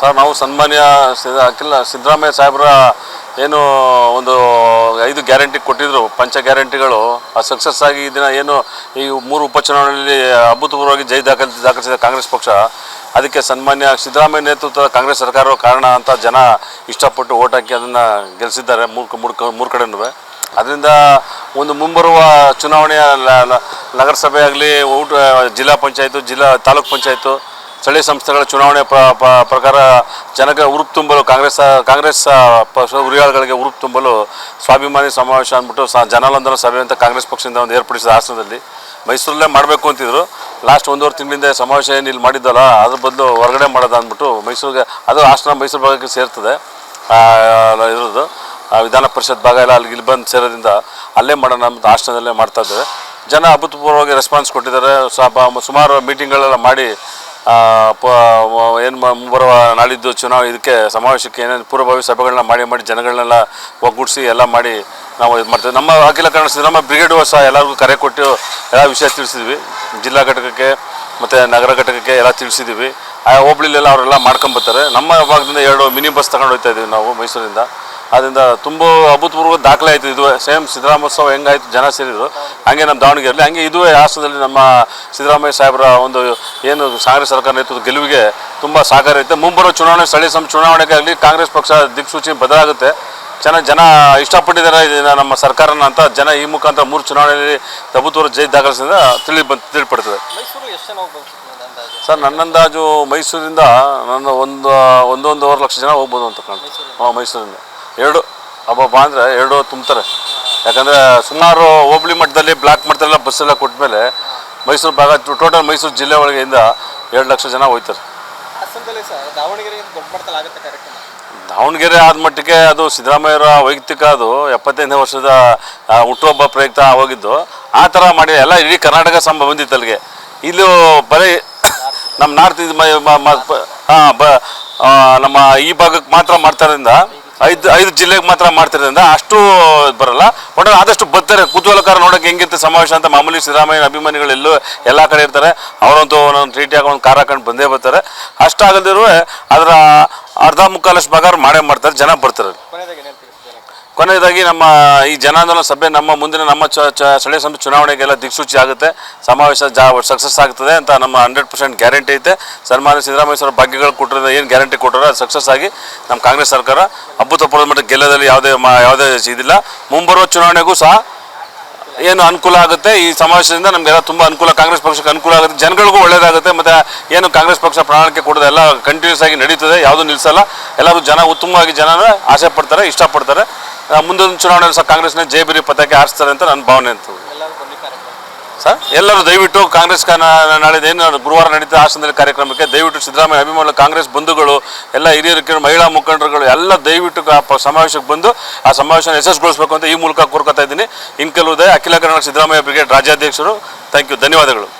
Sir, ನಾವು ಸನ್ಮಾನ್ಯ ಅಖಿಲ ಸಿದ್ದರಾಮಯ್ಯ ಸಾಹೇಬರ ಏನು ಒಂದು ಐದು ಗ್ಯಾರಂಟಿ ಕೊಟ್ಟಿದ್ರು, ಪಂಚ ಗ್ಯಾರಂಟಿಗಳು. ಆ ಸಕ್ಸಸ್ ಆಗಿ ಇದನ್ನ ಏನು ಈ ಮೂರು ಉಪಚುನಾವಣೆಯಲ್ಲಿ ಅಭೂತಪೂರ್ವವಾಗಿ ಜೈ ದಾಖಲಿ ದಾಖಲಿಸಿದ ಕಾಂಗ್ರೆಸ್ ಪಕ್ಷ. ಅದಕ್ಕೆ ಸನ್ಮಾನ್ಯ ಸಿದ್ದರಾಮಯ್ಯ ನೇತೃತ್ವದ ಕಾಂಗ್ರೆಸ್ ಸರ್ಕಾರವು ಕಾರಣ ಅಂತ ಜನ ಇಷ್ಟಪಟ್ಟು ಓಟ್ ಹಾಕಿ ಅದನ್ನು ಗೆಲ್ಲಿಸಿದ್ದಾರೆ ಮೂರು ಮೂರು ಮೂರು ಕಡೆನೂ. ಅದರಿಂದ ಒಂದು ಮುಂಬರುವ ಚುನಾವಣೆಯ ನಗರಸಭೆ ಆಗಲಿ, ಊಟ ಜಿಲ್ಲಾ ಪಂಚಾಯಿತು, ಜಿಲ್ಲಾ ತಾಲೂಕ್ ಪಂಚಾಯತು ಸ್ಥಳೀಯ ಸಂಸ್ಥೆಗಳ ಚುನಾವಣೆ ಪ್ರಕಾರ ಜನಕ್ಕೆ ಉರುಪು ತುಂಬಲು, ಕಾಂಗ್ರೆಸ್ ಕಾಂಗ್ರೆಸ್ ಪಕ್ಷ ಉರಿಯಾಳುಗಳಿಗೆ ಉರುಪು ತುಂಬಲು ಸ್ವಾಭಿಮಾನಿ ಸಮಾವೇಶ ಅಂದ್ಬಿಟ್ಟು ಸ ಜನಾಲಂದನ ಸಭೆ ಅಂತ ಕಾಂಗ್ರೆಸ್ ಪಕ್ಷದಿಂದ ಒಂದು ಏರ್ಪಡಿಸಿದ ಆಸನದಲ್ಲಿ ಮೈಸೂರಲ್ಲೇ ಮಾಡಬೇಕು ಅಂತಿದ್ರು. ಲಾಸ್ಟ್ ಒಂದೂವರೆ ತಿಂಗಳಿಂದ ಸಮಾವೇಶ ಏನು ಇಲ್ಲಿ ಮಾಡಿದ್ದಲ್ಲ, ಅದ್ರ ಬದಲು ಹೊರಗಡೆ ಮಾಡೋದು ಅಂದ್ಬಿಟ್ಟು ಮೈಸೂರಿಗೆ, ಅದು ಆಸನ ಮೈಸೂರು ಭಾಗಕ್ಕೆ ಸೇರ್ತದೆ. ಇರೋದು. ವಿಧಾನ ಪರಿಷತ್ ಭಾಗ ಎಲ್ಲ ಅಲ್ಲಿ ಇಲ್ಲಿ ಬಂದು ಸೇರೋದ್ರಿಂದ ಅಲ್ಲೇ ಮಾಡೋಣ ಅಂತ ಹಾಸನದಲ್ಲೇ ಮಾಡ್ತಾ ಇದ್ದೇವೆ. ಜನ ಅಭೂತಪೂರ್ವವಾಗಿ ರೆಸ್ಪಾನ್ಸ್ ಕೊಟ್ಟಿದ್ದಾರೆ. ಸುಮಾರು ಮೀಟಿಂಗ್ಗಳೆಲ್ಲ ಮಾಡಿ ಏನು ಮುಂಬರುವ ನಾಳಿದ್ದು ಚುನಾವಣೆ ಇದಕ್ಕೆ ಸಮಾವೇಶಕ್ಕೆ ಏನೇನು ಪೂರ್ವಭಾವಿ ಸಭೆಗಳನ್ನ ಮಾಡಿ ಮಾಡಿ ಜನಗಳನ್ನೆಲ್ಲ ಒಗ್ಗೂಡಿಸಿ ಎಲ್ಲ ಮಾಡಿ ನಾವು ಇದು ಮಾಡ್ತೇವೆ. ನಮ್ಮ ಅಖಿಲ ಕನ್ನಡ ಸಿದ್ದರಾಮಯ್ಯ ಬ್ರಿಗೇಡ್ ಸಹ ಎಲ್ಲರಿಗೂ ಕರೆ ಕೊಟ್ಟು ಎಲ್ಲ ವಿಷಯ ತಿಳಿಸಿದ್ವಿ. ಜಿಲ್ಲಾ ಘಟಕಕ್ಕೆ ಮತ್ತು ನಗರ ಘಟಕಕ್ಕೆ ಎಲ್ಲ ತಿಳಿಸಿದ್ದೀವಿ ಆ, ಹೋಬಳಿಲೆಲ್ಲ ಅವರೆಲ್ಲ ಮಾಡ್ಕೊಂಬರ್ತಾರೆ ನಮ್ಮ ಭಾಗದಿಂದ ಎರಡು ಮಿನಿ ಬಸ್ ತಗೊಂಡು ಹೋಗ್ತಾ ಇದ್ದೀವಿ ನಾವು ಮೈಸೂರಿಂದ. ಅದರಿಂದ ತುಂಬ ಅಭೂತಪೂರ್ವ ದಾಖಲೆ ಆಯಿತು. ಇದು ಸೇಮ್ ಸಿದ್ದರಾಮೋತ್ಸವ ಹೆಂಗಾಯ್ತು ಜನ ಸೇರಿದ್ರು. ಹಂಗೆ ನಮ್ಮ ದಾವಣಗೆರೆಯಲ್ಲಿ ಹಂಗೆ ಇದು ಹಾಸನದಲ್ಲಿ ನಮ್ಮ ಸಿದ್ದರಾಮಯ್ಯ ಸಾಹೇಬರ ಒಂದು ಏನು ಕಾಂಗ್ರೆಸ್ ಸರ್ಕಾರ ನೇತೃತ್ವದ ಗೆಲುವಿಗೆ ತುಂಬ ಸಹಕಾರ ಇರುತ್ತೆ ಮುಂಬರುವ ಚುನಾವಣೆ ಸ್ಥಳೀಯ ಸಂಸ್ಥೆ ಚುನಾವಣೆಗೆ ಆಗಲಿ ಕಾಂಗ್ರೆಸ್ ಪಕ್ಷ ದಿಕ್ಸೂಚಿ ಬದಲಾಗುತ್ತೆ. ಜನ ಜನ ಇಷ್ಟಪಟ್ಟಿದ್ದಾರೆ. ಇದನ್ನ ನಮ್ಮ ಸರ್ಕಾರನ ಅಂತ ಜನ ಈ ಮುಖಾಂತರ ಮೂರು ಚುನಾವಣೆಯಲ್ಲಿ ಅಭೂತಪೂರ್ವ ಜೈ ದಾಖಲಿಸಿದ ತಿಳಿ ಬಂದು ತಿಳಿಪಡ್ತದೆ. ಸರ್ ನನ್ನ ಅಂದಾಜು? ಮೈಸೂರಿಂದ ನನ್ನ ಒಂದು ಒಂದೊಂದೂವರೆ ಲಕ್ಷ ಜನ ಹೋಗ್ಬೋದು ಅಂತ ಕಾಣ್ತೀವಿ ಹಾಂ ಮೈಸೂರಿಂದ. ಎರಡು ಅಬ್ಬಬ್ಬ ಅಂದರೆ ಎರಡು ತುಂಬ್ತಾರೆ. ಯಾಕಂದರೆ ಸುಮಾರು ಹೋಬಳಿ ಮಟ್ಟದಲ್ಲಿ ಬ್ಲಾಕ್ ಮಟ್ಟದಲ್ಲ ಬಸ್ಸೆಲ್ಲ ಕೊಟ್ಟಮೇಲೆ ಮೈಸೂರು ಭಾಗ ಟೋಟಲ್ ಮೈಸೂರು ಜಿಲ್ಲೆ ಒಳಗೆಯಿಂದ ಎರಡು ಲಕ್ಷ ಜನ ಹೋಯ್ತಾರೆ ದಾವಣಗೆರೆ ಆದ ಮಟ್ಟಿಗೆ ಅದು ಸಿದ್ದರಾಮಯ್ಯರ ವೈಯಕ್ತಿಕ ಅದು ಎಪ್ಪತ್ತೈದನೇ ವರ್ಷದ ಹುಟ್ಟುಹಬ್ಬ ಪ್ರಯುಕ್ತ ಹೋಗಿದ್ದು ಆ ಥರ ಮಾಡಿ ಎಲ್ಲ ಇಡೀ ಕರ್ನಾಟಕ ಸಂಬ ಬಂದಿತ್ತು ಅಲ್ಲಿಗೆ. ಇಲ್ಲಿ ಬರೀ ನಮ್ಮ ನಾರ್ತ್ ಇದು ಹಾಂ ಬ ಆ, ನಮ್ಮ ಈ ಭಾಗಕ್ಕೆ ಮಾತ್ರ ಮಾಡ್ತಾರಿಂದ ಐದು ಐದು ಜಿಲ್ಲೆಗೆ ಮಾತ್ರ ಮಾಡ್ತಿರೋದ್ರಿಂದ ಅಷ್ಟು ಬರಲ್ಲ. ಒಟ್ಟು ಆದಷ್ಟು ಬರ್ತಾರೆ. ಕುತೂಹಲಕಾರ ನೋಡೋಕೆ ಹೆಂಗಿರುತ್ತೆ ಸಮಾವೇಶ ಅಂತ ಮಾಮೂಲಿ ಸಿದ್ದರಾಮಯ್ಯ ಅಭಿಮಾನಿಗಳು ಎಲ್ಲೂ ಎಲ್ಲ ಕಡೆ ಇರ್ತಾರೆ. ಅವರಂತೂ ಒಂದೊಂದು ಟ್ರೀಟಿ ಹಾಕೊಂಡು ಕಾರ್ ಹಾಕೊಂಡು ಬಂದೇ ಬರ್ತಾರೆ. ಅಷ್ಟಾಗದಿರುವ ಅದರ ಅರ್ಧ ಮುಕ್ಕಾಲಷ್ಟು ಭಾಗ ಮಾಡೇ ಮಾಡ್ತಾರೆ. ಜನ ಬರ್ತಾರೆ ಕೊನೆಯದಾಗಿ ನಮ್ಮ ಈ ಜನಾಂದೋಲನ ಸಭೆ ನಮ್ಮ ಮುಂದಿನ ನಮ್ಮ ಸ್ಥಳೀಯ ಸಂಸ್ಥೆ ಚುನಾವಣೆಗೆಲ್ಲ ದಿಕ್ಸೂಚಿ ಆಗುತ್ತೆ. ಸಮಾವೇಶ ಜಾ ಸಕ್ಸಸ್ ಆಗ್ತದೆ ಅಂತ ನಮ್ಮ ಹಂಡ್ರೆಡ್ ಪರ್ಸೆಂಟ್ ಗ್ಯಾರಂಟಿ ಐತೆ. ಸನ್ಮಾನ್ಯ ಸಿದ್ದರಾಮಯ್ಯ ಸರ್ ಭಾಗ್ಯಗಳು ಕೊಟ್ಟಿರೋದು ಏನು ಗ್ಯಾರಂಟಿ ಕೊಟ್ಟರೋ ಅದು ಸಕ್ಸಸ್ ಆಗಿ ನಮ್ಮ ಕಾಂಗ್ರೆಸ್ ಸರ್ಕಾರ ಅಭೂತಪೂರ್ವ ಮಟ್ಟ ಗೆಲ್ಲದಲ್ಲಿ ಯಾವುದೇ ಯಾವುದೇ ಇದಿಲ್ಲ. ಮುಂಬರುವ ಚುನಾವಣೆಗೂ ಸಹ ಏನು ಅನುಕೂಲ ಆಗುತ್ತೆ. ಈ ಸಮಾವೇಶದಿಂದ ನಮಗೆಲ್ಲ ತುಂಬ ಅನುಕೂಲ, ಕಾಂಗ್ರೆಸ್ ಪಕ್ಷಕ್ಕೆ ಅನುಕೂಲ ಆಗುತ್ತೆ. ಜನಗಳಿಗೂ ಒಳ್ಳೇದಾಗುತ್ತೆ. ಮತ್ತು ಏನು ಕಾಂಗ್ರೆಸ್ ಪಕ್ಷ ಪ್ರಣಾಳಿಕೆ ಕೊಡೋದು ಎಲ್ಲ ಕಂಟಿನ್ಯೂಸ್ ಆಗಿ ನಡೀತದೆ. ಯಾವುದೂ ನಿಲ್ಲಿಸಲ್ಲ ಎಲ್ಲರೂ ಜನ ಉತ್ತಮವಾಗಿ ಜನನ ಆಸೆ ಪಡ್ತಾರೆ, ಇಷ್ಟಪಡ್ತಾರೆ. ಮುಂದಿನ ಚುನಾವಣೆಯಲ್ಲಿ ಸಹ ಕಾಂಗ್ರೆಸ್ನ ಜೇಬಿರಿ ಪತಾಕೆ ಹಾರಿಸ್ತಾರೆ ಅಂತ ನನ್ನ ಭಾವನೆ ಅಂತ. ಸರ್ ಎಲ್ಲರೂ ದಯವಿಟ್ಟು ಕಾಂಗ್ರೆಸ್ ಕ- ನಾ- ನಾಳೆ ಏನು ಗುರುವಾರ ನಡೀತಾ ಹಾಸನದಲ್ಲಿ ಕಾರ್ಯಕ್ರಮಕ್ಕೆ ದಯವಿಟ್ಟು ಸಿದ್ದರಾಮಯ್ಯ ಅಭಿಮಾನ ಕಾಂಗ್ರೆಸ್ ಬಂಧುಗಳು ಎಲ್ಲ ಹಿರಿಯರು ಮಹಿಳಾ ಮುಖಂಡರುಗಳು ಎಲ್ಲ ದಯವಿಟ್ಟು ಸಮಾವೇಶಕ್ಕೆ ಬಂದು ಆ ಸಮಾವೇಶನ ಯಶಸ್ಸುಗೊಳಿಸಬೇಕು ಅಂತ ಈ ಮೂಲಕ ಕೋರ್ಕೊತಾ ಇದ್ದೀನಿ. ಇನ್ ಕೆಲವು ಅಖಿಲ ಕರ್ನಾಟಕ ಸಿದ್ದರಾಮಯ್ಯ ಬ್ರಿಗೇಡ್ ರಾಜ್ಯಾಧ್ಯಕ್ಷರು ಥ್ಯಾಂಕ್ ಯು ಧನ್ಯವಾದಗಳು.